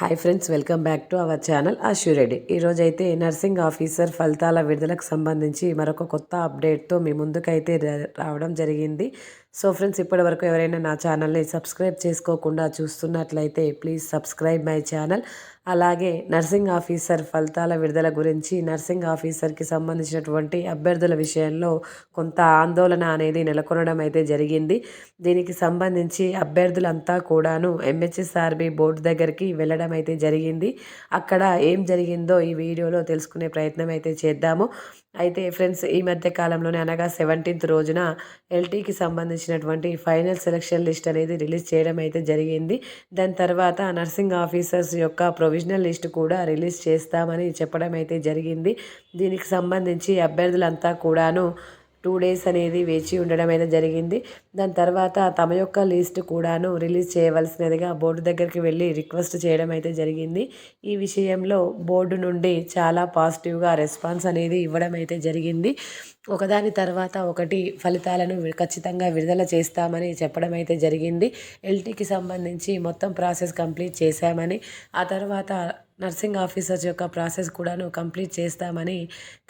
Hi friends welcome back to our channel Reddy ఈరోజైతే అయితే nursing officer ఫలితాల విడుదలకు సంబంధించి మరొక కొత్త అప్డేట్తో మీ ముందుకైతే రావడం జరిగింది. సో ఫ్రెండ్స్ ఇప్పటి వరకు ఎవరైనా నా ఛానల్ని సబ్స్క్రైబ్ చేసుకోకుండా చూస్తున్నట్లయితే ప్లీజ్ సబ్స్క్రైబ్ మై ఛానల్ అలాగే నర్సింగ్ ఆఫీసర్ ఫలితాల విడుదల గురించి నర్సింగ్ ఆఫీసర్కి సంబంధించినటువంటి అభ్యర్థుల విషయంలో కొంత ఆందోళన అనేది నెలకొనడం అయితే జరిగింది. దీనికి సంబంధించి అభ్యర్థులంతా కూడాను ఎంహెచ్ఎస్ఆర్బి బోర్డు దగ్గరికి వెళ్ళడం అయితే జరిగింది. అక్కడ ఏం జరిగిందో ఈ వీడియోలో తెలుసుకునే ప్రయత్నం అయితే చేద్దాము. అయితే ఫ్రెండ్స్ ఈ మధ్య కాలంలోనే అనగా సెవెంటీన్త్ రోజున ఎల్టీకి సంబంధించినటువంటి ఫైనల్ సెలక్షన్ లిస్ట్ అనేది రిలీజ్ చేయడం అయితే జరిగింది. దాని తర్వాత నర్సింగ్ ఆఫీసర్స్ యొక్క ప్రొవిజనల్ లిస్ట్ కూడా రిలీజ్ చేస్తామని చెప్పడం అయితే జరిగింది. దీనికి సంబంధించి అభ్యర్థులంతా కూడాను టూ డేస్ అనేది వేచి ఉండడం అయితే జరిగింది. దాని తర్వాత తమ యొక్క లిస్ట్ కూడాను రిలీజ్ చేయవలసినదిగా బోర్డు దగ్గరికి వెళ్ళి రిక్వెస్ట్ చేయడం అయితే జరిగింది. ఈ విషయంలో బోర్డు నుండి చాలా పాజిటివ్గా రెస్పాన్స్ అనేది ఇవ్వడం అయితే జరిగింది. ఒకదాని తర్వాత ఒకటి ఫలితాలను ఖచ్చితంగా విడుదల చేస్తామని చెప్పడం అయితే జరిగింది. ఎల్టీకి సంబంధించి మొత్తం ప్రాసెస్ కంప్లీట్ చేశామని ఆ తర్వాత నర్సింగ్ ఆఫీసర్స్ యొక్క ప్రాసెస్ కూడాను కంప్లీట్ చేస్తామని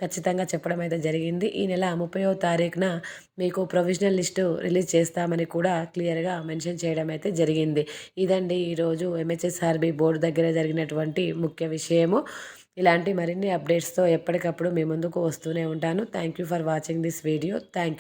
ఖచ్చితంగా చెప్పడం అయితే జరిగింది. ఈ నెల ముప్పయో తారీఖున మీకు ప్రొవిజనల్ లిస్టు రిలీజ్ చేస్తామని కూడా క్లియర్గా మెన్షన్ చేయడం అయితే జరిగింది. ఇదండి ఈరోజు ఎంహెచ్ఎస్ఆర్బి బోర్డు దగ్గర జరిగినటువంటి ముఖ్య విషయము. ఇలాంటి మరిన్ని అప్డేట్స్తో ఎప్పటికప్పుడు మీ ముందుకు వస్తూనే ఉంటాను. Thank you for watching this video thank you